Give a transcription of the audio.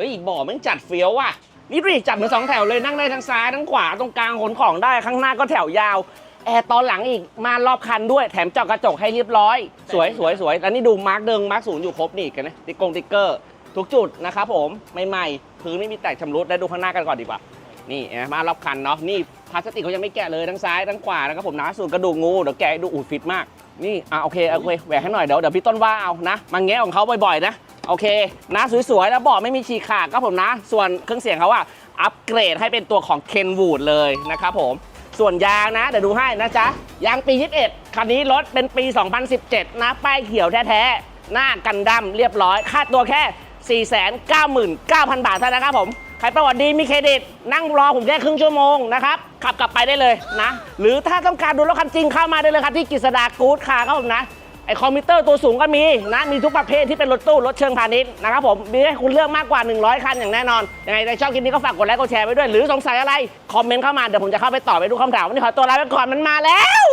ฮ้ยบ่อม่งจัดเฟี้ยวว่ะนี่ดูดิจัดเหมือนสองแถวเลยนั่งได้ทั้งซ้ายทั้งขวาตรงกลางขนของได้ข้างหน้าก็แถวยาวแอร์ตอนหลังอีกมารอบคันด้วยแถมเจาะกระจกให้เรียบร้อย สวยสวยสวยแล้วนี่ดูมาร์กเดิงมาร์กศูนย์อยู่ครบนี่กันนะติ๊กกงติ๊กเกอร์ ทุกจุดนะครับผมใหม่ๆพื้นไม่มีแตกชำรุดได้ดูข้างหน้ากันก่อนดีกว่า นี่นไหมารอบคันเนาะนี่พลาสติกเขายังไม่แกะเลยทั้งซ้ายทั้งขวานะครับผมนะส่วนกระดูกงูเดี๋ยวแกะดูอูดฟิตมาก นี่ อะโอเคโอเคแหวกให้หน่อยเดี๋ยวเดี๋ยวพี่ต้นว่าเอานะมาแงะของเขาบ่อยๆนะ โอเค นะสวยๆแล้วเบาะไม่มีฉีกขาดครับผมนะ ส่วนเครื่องเสียงเขาอะอัปเกรดให้เป็นตัวของ Kenwood เลยนะครับผม ส่วนยางนะ เดี๋ยวดูให้นะจ๊ะ ยางปี 21 คันนี้รถเป็นปี 2017 นะ ป้ายเขียวแท้ๆ หน้ากันดั้มเรียบร้อย ค่าตัวแค่ 499,000 บาทเท่านั้นครับผม ใครประวัติดีมีเครดิต นั่งรอผมแค่ครึ่งชั่วโมงนะครับ ขับกลับไปได้เลยนะ หรือถ้าต้องการดูรถคันจริงเข้ามาได้เลยครับที่กฤษดากู๊ดคาร์ครับผมนะไอคอมพิวเตอร์ตัวสูงก็มีนะ มีทุกประเภทที่เป็นรถตู้ รถเชิงพาณิชย์นะครับผม มีให้คุณเลือกมากกว่า 100 คันอย่างแน่นอน ยังไงใครชอบคลิปนี้ก็ฝากกดไลค์กดแชร์ไว้ด้วย หรือสงสัยอะไร คอมเมนต์เข้ามา เดี๋ยวผมจะเข้าไปตอบไปทุกคำถามวันนี้ขอตัวลาไปก่อนมันมาแล้ว